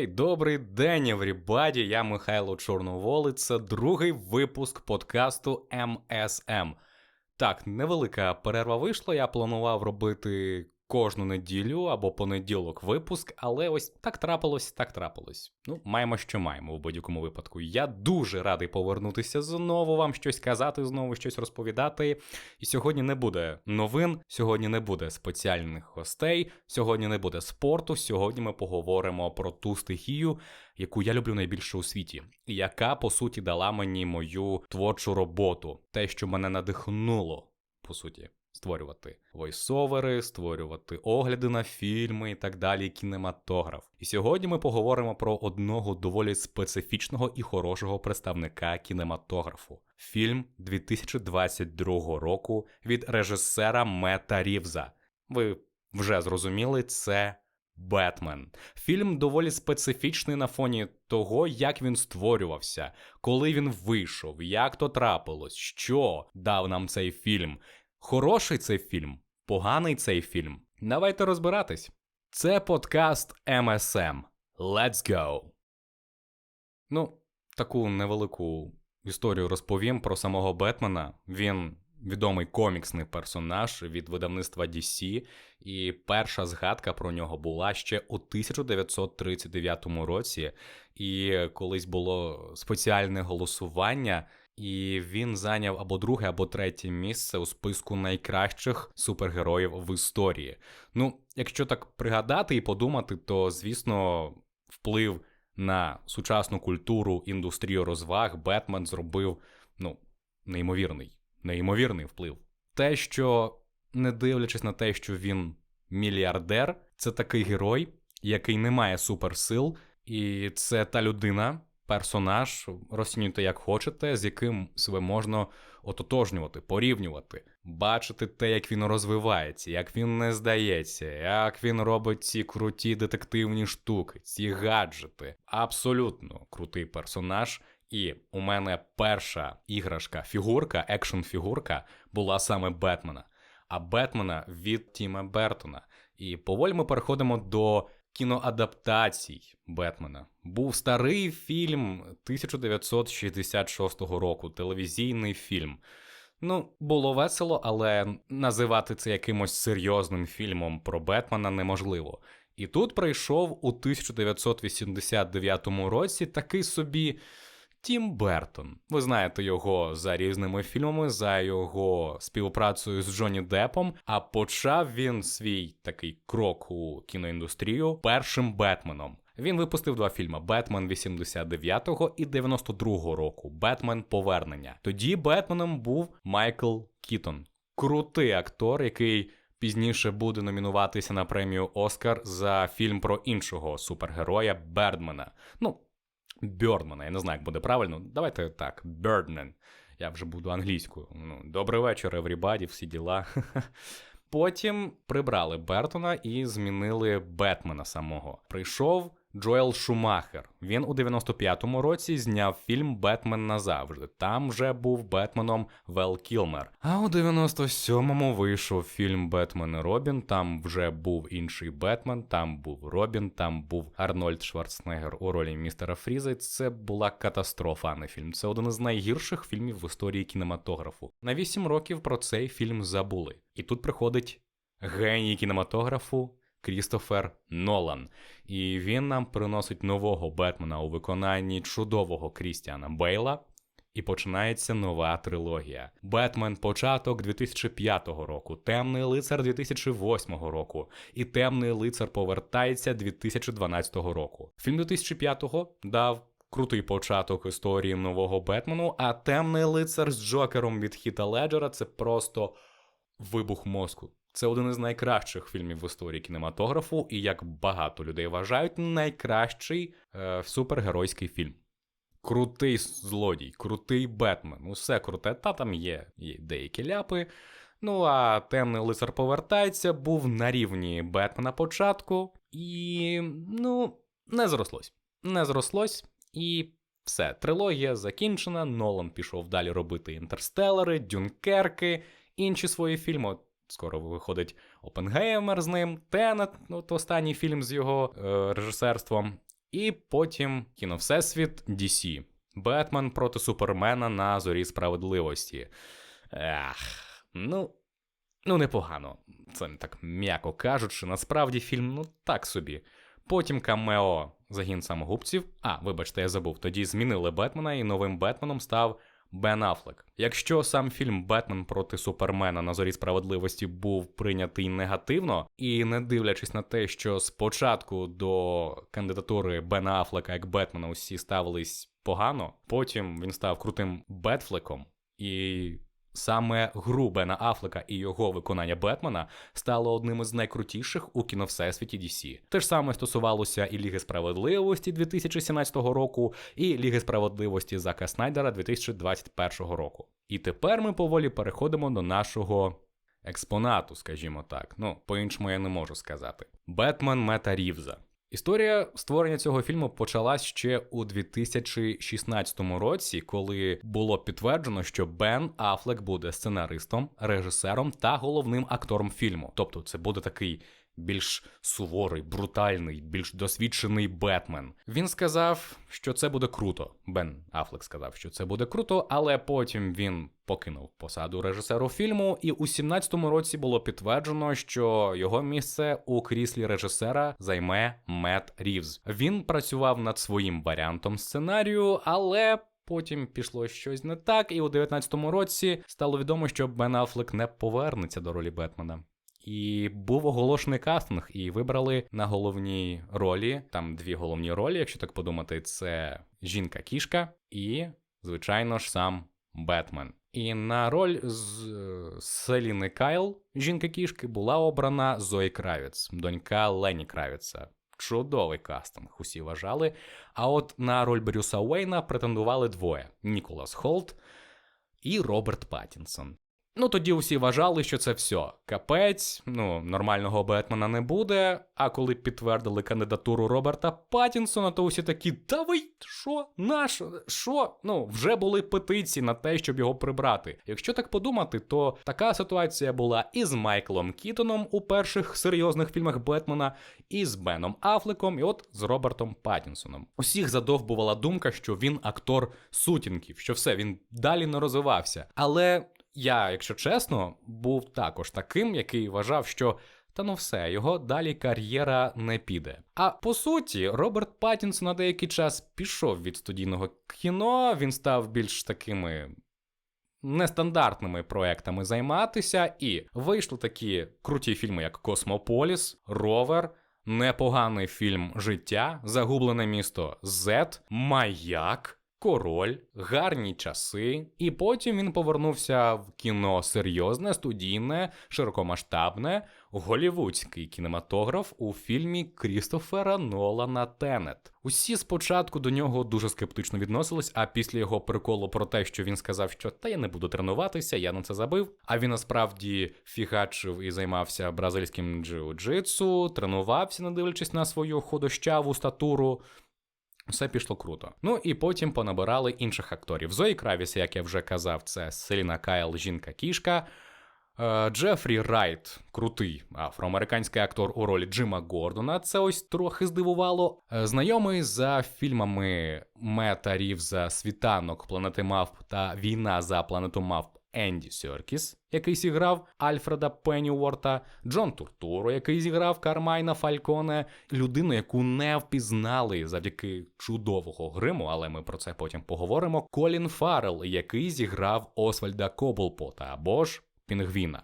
Гей, добрий день, еврібаді! Я Михайло Чорноволи. Це другий випуск подкасту МСМ. Так, невелика перерва вийшла. Я планував робити кожну неділю або понеділок випуск, але ось так трапилось, так трапилось. Ну, маємо, що маємо в будь-якому випадку. Я дуже радий повернутися знову, вам щось казати, знову щось розповідати. І сьогодні не буде новин, сьогодні не буде спеціальних гостей, сьогодні не буде спорту. Сьогодні ми поговоримо про ту стихію, яку я люблю найбільше у світі, яка по суті дала мені мою творчу роботу, те, що мене надихнуло, по суті створювати войсовери, створювати огляди на фільми і так далі, кінематограф. І сьогодні ми поговоримо про одного доволі специфічного і хорошого представника кінематографу. Фільм 2022 року від режисера Мета Рівза. Ви вже зрозуміли, це. Бетмен. Фільм доволі специфічний на фоні того, як він створювався, коли він вийшов, як то трапилось, що дав нам цей фільм, Хороший цей фільм, поганий цей фільм. Давайте розбиратись. Це подкаст MSM. Let's go! Ну, таку невелику історію розповім про самого Бетмена. Він відомий коміксний персонаж від видавництва DC, і перша згадка про нього була ще у 1939 році. І колись було спеціальне голосування і він зайняв або друге, або третє місце у списку найкращих супергероїв в історії. Ну, якщо так пригадати і подумати, то звісно вплив на сучасну культуру, індустрію розваг Бетмен зробив ну, неймовірний, неймовірний вплив. Те, що не дивлячись на те, що він мільярдер, це такий герой, який не має суперсил, і це та людина персонаж, розцінюйте як хочете, з яким себе можна ототожнювати, порівнювати, бачити те, як він розвивається, як він не здається, як він робить ці круті детективні штуки, ці гаджети. Абсолютно крутий персонаж. І у мене перша іграшка, фігурка, екшн фігурка була саме Бетмена. А Бетмена від Тіма Бертона. І поволі ми переходимо до кіноадаптацій Бетмена. Був старий фільм 1966 року, телевізійний фільм. Ну, було весело, але називати це якимось серйозним фільмом про Бетмена неможливо. І тут прийшов у 1989 році такий собі Тім Бертон. Ви знаєте його за різними фільмами, за його співпрацею з Джонні Депом. А почав він свій такий крок у кіноіндустрію першим Бетменом. Він випустив два фільми: Бетмен 89-го і 92-го року. Бетмен Повернення. Тоді Бетменом був Майкл Кітон, крутий актор, який. Пізніше буде номінуватися на премію Оскар за фільм про іншого супергероя Бердмена. Ну, Бьордмана. Я не знаю, як буде правильно. Давайте так, Бердмен. Я вже буду англійською. Ну, Добрий вечір, everybody, всі діла. Потім прибрали Бертона і змінили Бетмена самого. Прийшов Джоел Шумахер. Він у 95-му році зняв фільм Бетмен назавжди. Там вже був Бетменом Вел Кілмер. А у 97-му вийшов фільм Бетмен і Робін. Там вже був інший Бетмен, там був Робін, там був Арнольд Шварценеггер у ролі містера Фріза. Це була катастрофа, а не фільм. Це один із найгірших фільмів в історії кінематографу. На 8 років про цей фільм забули. І тут приходить геній кінематографу. Крістофер Нолан, і він нам приносить нового Бетмена у виконанні чудового Крістіана Бейла. І починається нова трилогія. Бетмен початок 2005 року, Темний лицар 2008 року, і Темний лицар повертається 2012 року. Фільм 2005-го дав крутий початок історії нового Бетмену, а темний лицар з Джокером від Хіта Леджера це просто вибух мозку. Це один із найкращих фільмів в історії кінематографу, і як багато людей вважають, найкращий е, супергеройський фільм. Крутий злодій, крутий Бетмен, усе круте, та там є, є деякі ляпи. Ну а темний лицар повертається, був на рівні Бетмена початку, і ну, не зрослось. Не зрослось, і все. Трилогія закінчена. Нолан пішов далі робити інтерстелери, Дюнкерки, інші свої фільми. Скоро виходить Опенгеймер з ним, Тенет, то останній фільм з його е, режисерством. І потім кіно Всесвіт DC. Бетмен проти Супермена на зорі справедливості. Ех, ну, ну непогано. Це так м'яко кажучи, насправді фільм ну так собі. Потім камео загін самогубців. А, вибачте, я забув. Тоді змінили Бетмена, і новим Бетменом став Бен Аффлек. Якщо сам фільм Бетмен проти Супермена на зорі справедливості був прийнятий негативно, і не дивлячись на те, що спочатку до кандидатури Бена Аффлека як Бетмена усі ставились погано, потім він став крутим Бетфлеком, і саме гру Бена Афлека і його виконання Бетмена стало одним із найкрутіших у кіновсесвіті DC. Те ж саме стосувалося і Ліги справедливості 2017 року, і Ліги справедливості Зака Снайдера 2021 року. І тепер ми поволі переходимо до нашого експонату, скажімо так. Ну, по-іншому я не можу сказати. Бетмен Мета Рівза. Історія створення цього фільму почалась ще у 2016 році, коли було підтверджено, що Бен Афлек буде сценаристом, режисером та головним актором фільму. Тобто, це буде такий більш суворий, брутальний, більш досвідчений Бетмен. Він сказав, що це буде круто. Бен Афлек сказав, що це буде круто, але потім він покинув посаду режисеру фільму, і у 17-му році було підтверджено, що його місце у кріслі режисера займе Мет Рівз. Він працював над своїм варіантом сценарію, але. Потім пішло щось не так, і у 19-му році стало відомо, що Бен Аффлек не повернеться до ролі Бетмена. І був оголошений кастинг, і вибрали на головній ролі. Там дві головні ролі, якщо так подумати, це жінка-кішка і, звичайно ж, сам Бетмен. І на роль з Селіни Кайл, жінка-кішки, була обрана Зої Кравіц, донька Лені Кравіца. Чудовий кастинг, усі вважали. А от на роль Брюса Уейна претендували двоє: Ніколас Холт і Роберт Паттінсон. Ну тоді усі вважали, що це все. Капець, ну, нормального Бетмена не буде. А коли підтвердили кандидатуру Роберта Паттінсона, то усі такі, та ви що? Наш? Що? Ну, вже були петиції на те, щоб його прибрати. Якщо так подумати, то така ситуація була і з Майклом Кітоном у перших серйозних фільмах Бетмена, і з Беном Афлеком, і от з Робертом Паттінсоном. Усіх задовбувала думка, що він актор сутінків, що все, він далі не розвивався. Але я, якщо чесно, був також таким, який вважав, що та ну все, його далі кар'єра не піде. А по суті, Роберт Паттінсон на деякий час пішов від студійного кіно, він став більш такими. Нестандартними проектами займатися, і вийшли такі круті фільми, як Космополіс, Ровер, непоганий фільм Життя, Загублене місто Зет, Маяк. Король, гарні часи, і потім він повернувся в кіно серйозне, студійне, широкомасштабне, голівудський кінематограф у фільмі Крістофера Нолана Тенет. Усі спочатку до нього дуже скептично відносились, а після його приколу про те, що він сказав, що та я не буду тренуватися, я на це забив. А він насправді фігачив і займався бразильським джиу-джитсу, тренувався, не дивлячись на свою ходощаву статуру. Все пішло круто. Ну і потім понабирали інших акторів. Зої Кравіс, як я вже казав, це Селіна Кайл, жінка-кішка. Е, Джефрі Райт, крутий афроамериканський актор у ролі Джима Гордона. Це ось трохи здивувало. Е, Знайомий за фільмами Мета Рівза Світанок, Планети Мавп та Війна за планету Мавп Енді Серкіс, який зіграв Альфреда Пенніворта, Джон Туртуро, який зіграв Кармайна Фальконе, людину, яку не впізнали завдяки чудового гриму, але ми про це потім поговоримо. Колін Фаррелл, який зіграв Освальда Коблпота або ж Пінгвіна.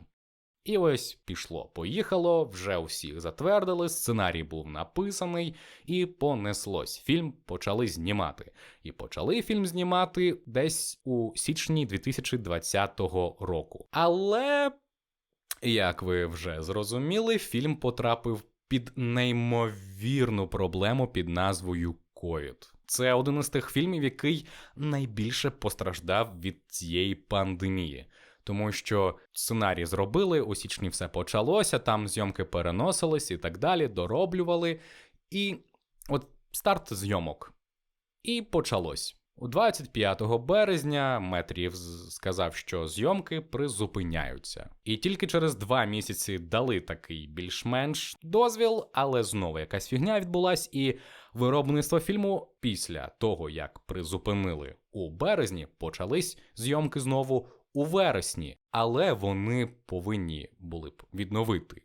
І ось пішло, поїхало, вже усіх затвердили, сценарій був написаний і понеслось. Фільм почали знімати. І почали фільм знімати десь у січні 2020 року. Але, як ви вже зрозуміли, фільм потрапив під неймовірну проблему під назвою Ковід. Це один із тих фільмів, який найбільше постраждав від цієї пандемії тому що сценарій зробили, у січні все почалося, там зйомки переносились і так далі, дороблювали. І от старт зйомок. І почалось. У 25 березня Мет Рівз сказав, що зйомки призупиняються. І тільки через два місяці дали такий більш-менш дозвіл, але знову якась фігня відбулась, і виробництво фільму після того, як призупинили у березні, почались зйомки знову у вересні, але вони повинні були б відновити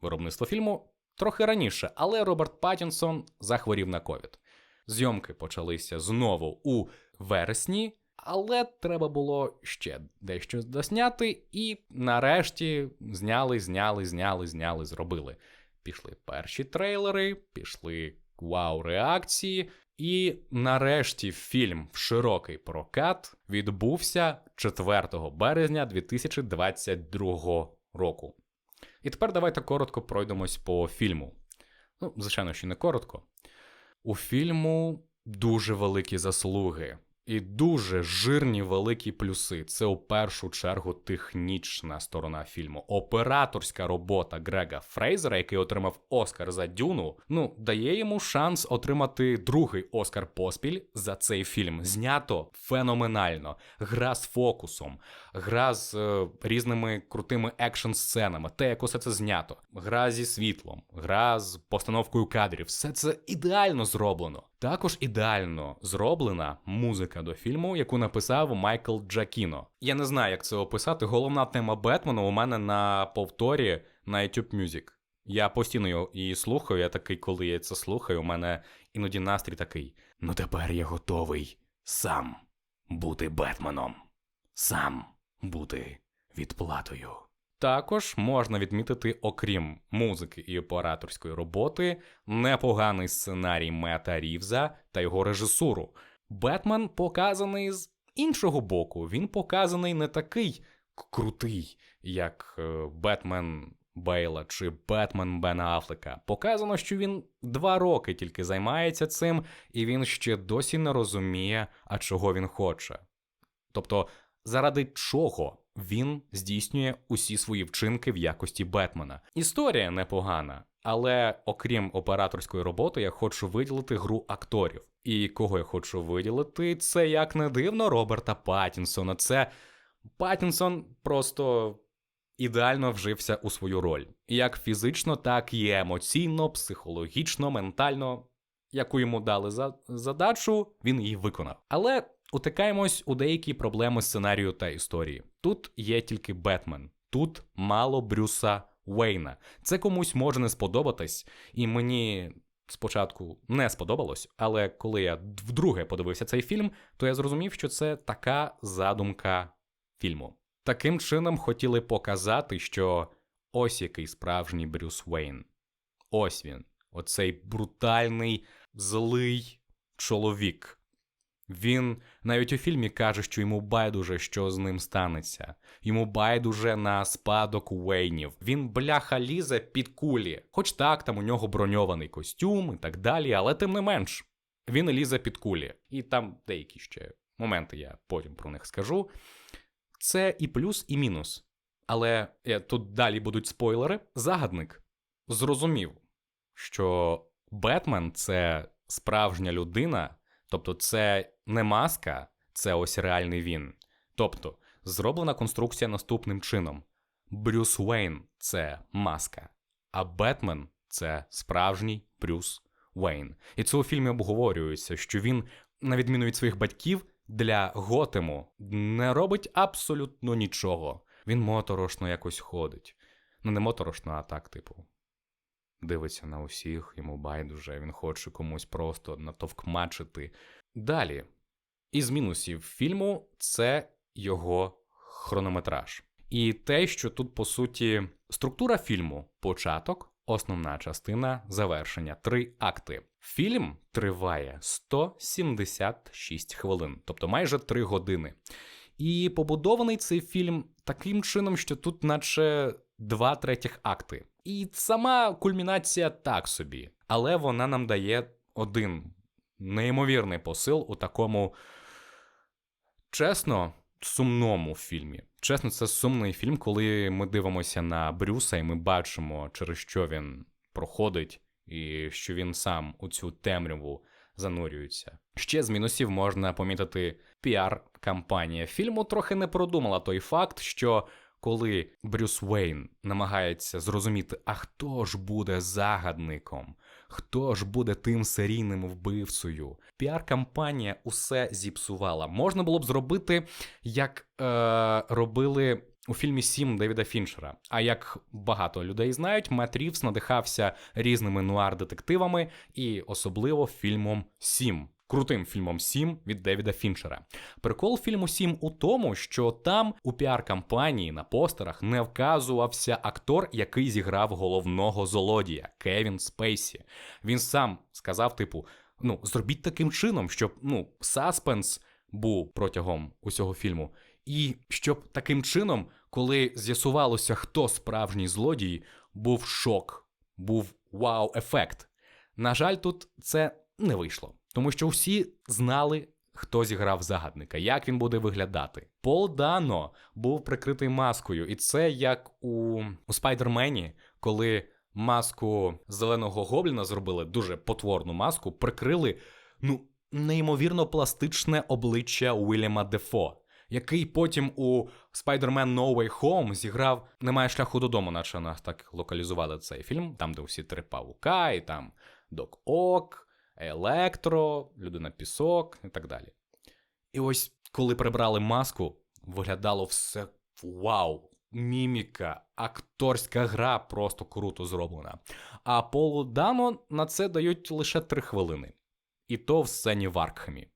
виробництво фільму трохи раніше. Але Роберт Паттінсон захворів на ковід. Зйомки почалися знову у вересні, але треба було ще дещо досняти, і нарешті зняли, зняли, зняли, зняли, зробили. Пішли перші трейлери, пішли вау-реакції, і нарешті фільм в широкий прокат відбувся 4 березня 2022 року. І тепер давайте коротко пройдемось по фільму. Ну, звичайно, ще не коротко. У фільму дуже великі заслуги і дуже жирні великі плюси. Це у першу чергу технічна сторона фільму. Операторська робота Грега Фрейзера, який отримав Оскар за Дюну, ну дає йому шанс отримати другий Оскар поспіль за цей фільм. Знято феноменально. Гра з фокусом, гра з е, різними крутими екшн сценами, те, як усе це знято, гра зі світлом, гра з постановкою кадрів. Все це ідеально зроблено. Також ідеально зроблена музика до фільму, яку написав Майкл Джакіно. Я не знаю, як це описати. Головна тема Бетмена у мене на повторі на YouTube Music. Я постійно її слухаю. Я такий, коли я це слухаю, у мене іноді настрій такий: ну тепер я готовий сам бути Бетменом, сам бути відплатою. Також можна відмітити, окрім музики і операторської роботи, непоганий сценарій Мета Рівза та його режисуру. Бетмен показаний з іншого боку. Він показаний не такий крутий, як е, Бетмен Бейла чи Бетмен Бена Афлека. Показано, що він два роки тільки займається цим, і він ще досі не розуміє, а чого він хоче. Тобто, заради чого він здійснює усі свої вчинки в якості Бетмена. Історія непогана, але окрім операторської роботи, я хочу виділити гру акторів. І кого я хочу виділити, це як не дивно Роберта Паттінсона. Це Паттінсон просто ідеально вжився у свою роль, як фізично, так і емоційно, психологічно, ментально. Яку йому дали за задачу, він її виконав. Але утикаємось у деякі проблеми сценарію та історії. Тут є тільки Бетмен, тут мало Брюса Уейна. Це комусь може не сподобатись, і мені спочатку не сподобалось, але коли я вдруге подивився цей фільм, то я зрозумів, що це така задумка фільму. Таким чином хотіли показати, що ось який справжній Брюс Уейн. Ось він, оцей брутальний, злий чоловік. Він навіть у фільмі каже, що йому байдуже, що з ним станеться. Йому байдуже на спадок Уейнів. Він бляха лізе під кулі. Хоч так, там у нього броньований костюм і так далі, але тим не менш, він лізе під кулі. І там деякі ще моменти, я потім про них скажу. Це і плюс, і мінус. Але е, тут далі будуть спойлери. Загадник зрозумів, що Бетмен це справжня людина. Тобто, це не маска, це ось реальний він. Тобто, зроблена конструкція наступним чином: Брюс Уейн це маска, а Бетмен це справжній Брюс Уейн. І це у фільмі обговорюється, що він, на відміну від своїх батьків, для Готему не робить абсолютно нічого. Він моторошно якось ходить. Ну, не моторошно, а так, типу. Дивиться на усіх, йому байдуже, він хоче комусь просто натовкмачити. Далі, із мінусів фільму це його хронометраж. І те, що тут, по суті, структура фільму початок, основна частина завершення, три акти. Фільм триває 176 хвилин, тобто майже 3 години. І побудований цей фільм таким чином, що тут, наче два третіх акти. І сама кульмінація так собі, але вона нам дає один неймовірний посил у такому чесно сумному фільмі. Чесно, це сумний фільм, коли ми дивимося на Брюса, і ми бачимо, через що він проходить, і що він сам у цю темряву занурюються. Ще з мінусів можна помітити піар-кампанія фільму трохи не продумала той факт, що коли Брюс Уейн намагається зрозуміти, а хто ж буде загадником, хто ж буде тим серійним вбивцею, піар-кампанія усе зіпсувала. Можна було б зробити, як е, робили. У фільмі Сім Девіда Фінчера. А як багато людей знають, Мет Рівс надихався різними нуар-детективами і особливо фільмом Сім крутим фільмом Сім від Девіда Фінчера. Прикол фільму Сім у тому, що там у піар-кампанії на постерах не вказувався актор, який зіграв головного злодія Кевін Спейсі. Він сам сказав, типу, ну, зробіть таким чином, щоб ну, саспенс був протягом усього фільму. І щоб таким чином, коли з'ясувалося, хто справжній злодій, був шок, був вау-ефект. На жаль, тут це не вийшло. Тому що всі знали, хто зіграв загадника, як він буде виглядати. Пол Дано був прикритий маскою, і це як у, у Спайдермені, коли маску зеленого гобліна зробили дуже потворну маску, прикрили ну, неймовірно пластичне обличчя Уільяма Дефо. Який потім у Spider-Man No Way Home зіграв Немає шляху додому, наче нас так локалізували цей фільм, там, де всі три павука, і там Док Ок, електро, людина пісок і так далі. І ось коли прибрали маску, виглядало все вау! Міміка, акторська гра просто круто зроблена. А Полу Дано на це дають лише три хвилини. І то в сцені в Аркхемі.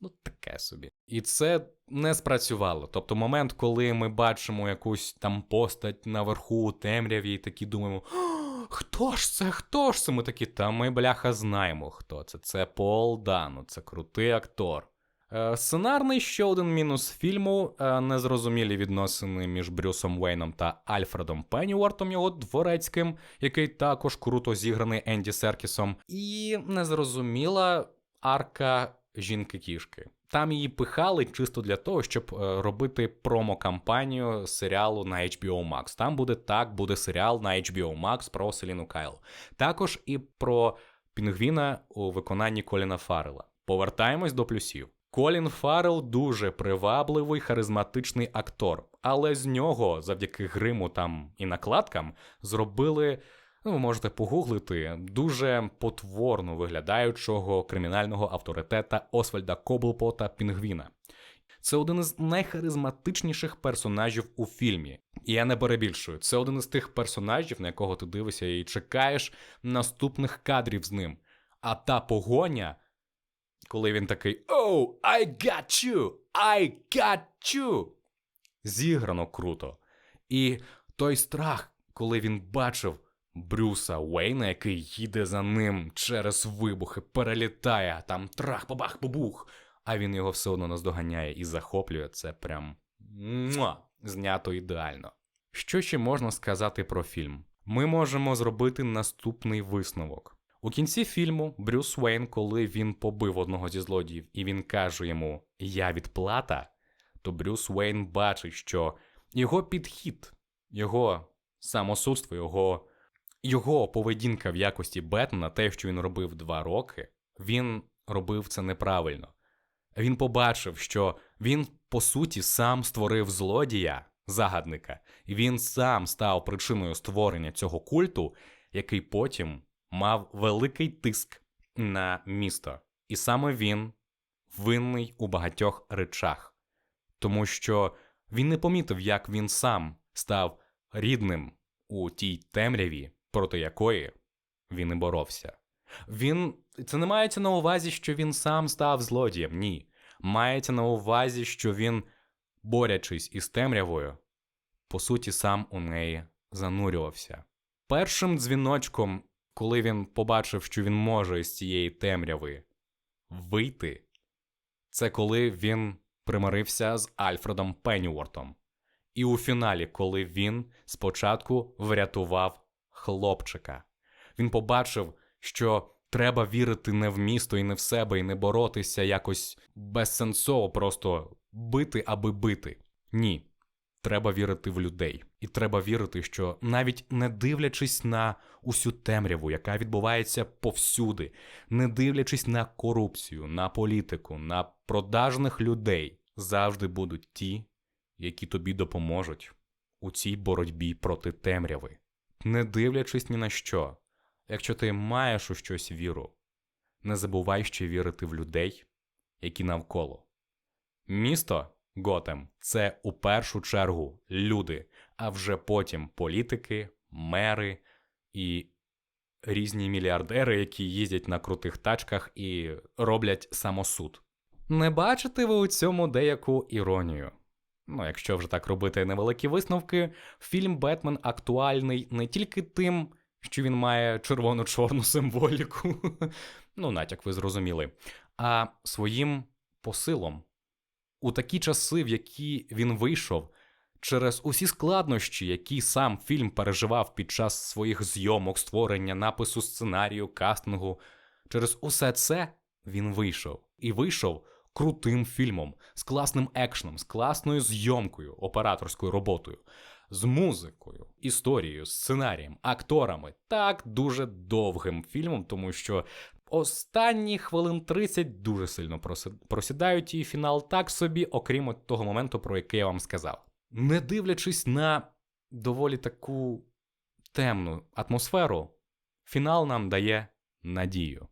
Ну, таке собі. І це не спрацювало. Тобто, момент, коли ми бачимо якусь там постать наверху у темряві, і такі думаємо хто ж це? Хто ж це? Ми такі, та ми, бляха, знаємо, хто це. Це Пол Дану, це крутий актор. Е, сценарний ще один мінус фільму е, незрозумілі відносини між Брюсом Вейном та Альфредом Пеннівортом, його дворецьким, який також круто зіграний Енді Серкісом, і незрозуміла арка жінки-кішки. Там її пихали чисто для того, щоб е, робити промо-кампанію серіалу на HBO Max. Там буде так, буде серіал на HBO Max про Селіну Кайл. Також і про Пінгвіна у виконанні Коліна Фаррела. Повертаємось до плюсів. Колін Фаррел дуже привабливий, харизматичний актор, але з нього, завдяки гриму там і накладкам, зробили Ну, ви можете погуглити дуже потворно виглядаючого кримінального авторитета Освальда Коблпота Пінгвіна. Це один із найхаризматичніших персонажів у фільмі. І я не перебільшую. Це один із тих персонажів, на якого ти дивишся і чекаєш наступних кадрів з ним. А та погоня, коли він такий Oh, I got you! I got you! Зіграно круто. І той страх, коли він бачив. Брюса Уейна, який їде за ним через вибухи, перелітає, там трах, бабах, бабух, а він його все одно наздоганяє і захоплює це прям муа, знято ідеально. Що ще можна сказати про фільм? Ми можемо зробити наступний висновок. У кінці фільму Брюс Уейн, коли він побив одного зі злодіїв, і він каже йому Я відплата, то Брюс Уейн бачить, що його підхід, його самосудство, його його поведінка в якості Бетмена, те, що він робив два роки, він робив це неправильно. Він побачив, що він, по суті, сам створив злодія, загадника, і він сам став причиною створення цього культу, який потім мав великий тиск на місто. І саме він винний у багатьох речах, тому що він не помітив, як він сам став рідним у тій темряві, проти якої він і боровся. Він це не мається на увазі, що він сам став злодієм. Ні. Мається на увазі, що він, борячись із темрявою, по суті, сам у неї занурювався. Першим дзвіночком, коли він побачив, що він може з цієї темряви вийти, це коли він примирився з Альфредом Пеннівортом. І у фіналі, коли він спочатку врятував хлопчика. Він побачив, що треба вірити не в місто і не в себе, і не боротися якось безсенсово, просто бити, аби бити. Ні. треба вірити в людей. І треба вірити, що навіть не дивлячись на усю темряву, яка відбувається повсюди, не дивлячись на корупцію, на політику, на продажних людей, завжди будуть ті, які тобі допоможуть у цій боротьбі проти темряви. Не дивлячись ні на що, якщо ти маєш у щось віру, не забувай ще вірити в людей, які навколо. Місто Готем це у першу чергу люди, а вже потім політики, мери і різні мільярдери, які їздять на крутих тачках і роблять самосуд. Не бачите ви у цьому деяку іронію? Ну, якщо вже так робити невеликі висновки, фільм Бетмен актуальний не тільки тим, що він має червоно-чорну символіку, ну, натяк ви зрозуміли, а своїм посилом. У такі часи, в які він вийшов, через усі складнощі, які сам фільм переживав під час своїх зйомок, створення, напису сценарію, кастингу, через усе це він вийшов. І вийшов крутим фільмом, з класним екшеном, з класною зйомкою, операторською роботою, з музикою, історією, сценарієм, акторами. Так дуже довгим фільмом, тому що Останні хвилин 30 дуже сильно просідають і фінал так собі, окрім от того моменту, про який я вам сказав. Не дивлячись на доволі таку темну атмосферу, фінал нам дає надію.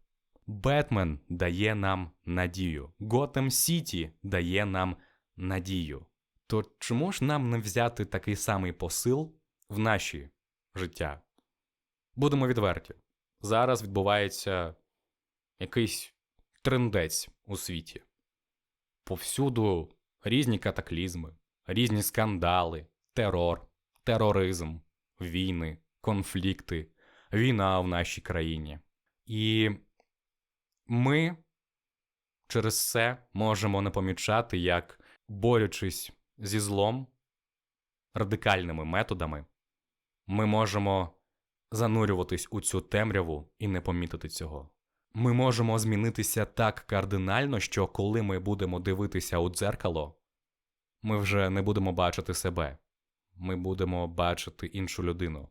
Бетмен дає нам надію. Готем Сіті дає нам надію. То чому ж нам не взяти такий самий посил в наші життя? Будемо відверті. Зараз відбувається якийсь трендець у світі. Повсюду різні катаклізми, різні скандали, терор, тероризм, війни, конфлікти, війна в нашій країні. І ми через це можемо не помічати, як, борючись зі злом радикальними методами, ми можемо занурюватись у цю темряву і не помітити цього. Ми можемо змінитися так кардинально, що коли ми будемо дивитися у дзеркало, ми вже не будемо бачити себе, ми будемо бачити іншу людину.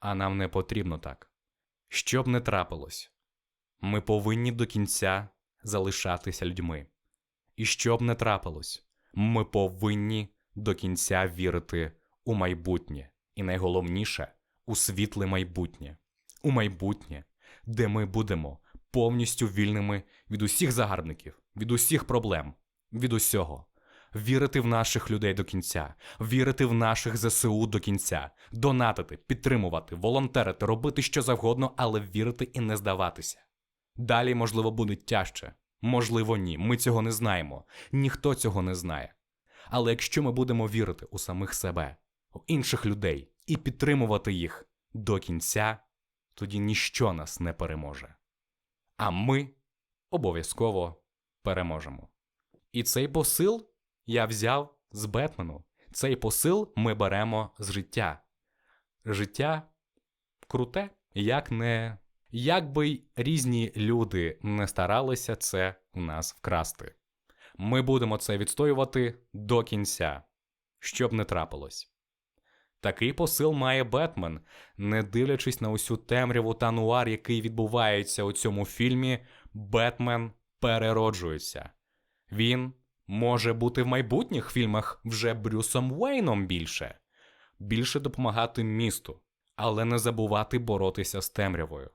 А нам не потрібно так. Що б не трапилось, ми повинні до кінця залишатися людьми. І що б не трапилось, ми повинні до кінця вірити у майбутнє, і найголовніше у світле майбутнє, у майбутнє, де ми будемо повністю вільними від усіх загарбників, від усіх проблем, від усього. Вірити в наших людей до кінця, вірити в наших ЗСУ до кінця, донатити, підтримувати, волонтерити, робити що завгодно, але вірити і не здаватися. Далі, можливо, буде тяжче, можливо, ні. Ми цього не знаємо, ніхто цього не знає. Але якщо ми будемо вірити у самих себе, у інших людей і підтримувати їх до кінця, тоді ніщо нас не переможе а ми обов'язково переможемо. І цей посил я взяв з Бетмену. Цей посил ми беремо з життя. Життя круте, як не. Як би й різні люди не старалися це у нас вкрасти. Ми будемо це відстоювати до кінця, щоб не трапилось. Такий посил має Бетмен, не дивлячись на усю темряву та нуар, який відбувається у цьому фільмі, Бетмен перероджується. Він може бути в майбутніх фільмах вже Брюсом Уейном більше, більше допомагати місту, але не забувати боротися з темрявою.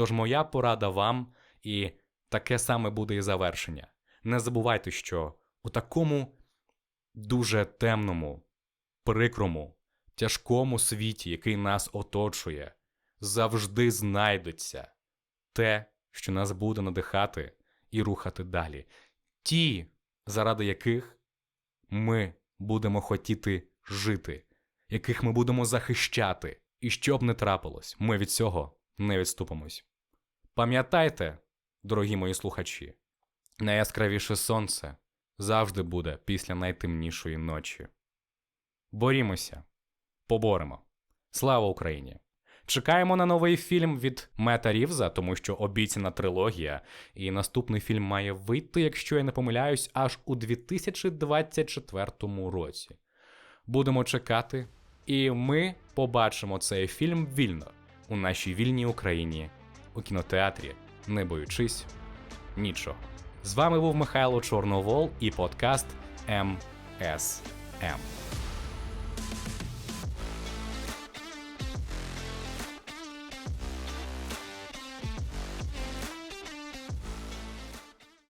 Тож моя порада вам, і таке саме буде і завершення. Не забувайте, що у такому дуже темному, прикрому тяжкому світі, який нас оточує, завжди знайдеться те, що нас буде надихати і рухати далі. Ті, заради яких ми будемо хотіти жити, яких ми будемо захищати. І що б не трапилось, ми від цього не відступимось. Пам'ятайте, дорогі мої слухачі, найяскравіше сонце завжди буде після найтемнішої ночі. Борімося поборемо. Слава Україні! Чекаємо на новий фільм від Мета Рівза, тому що обіцяна трилогія, і наступний фільм має вийти, якщо я не помиляюсь, аж у 2024 році. Будемо чекати, і ми побачимо цей фільм вільно у нашій вільній Україні, у кінотеатрі, не боючись нічого. З вами був Михайло Чорновол і подкаст МСМ.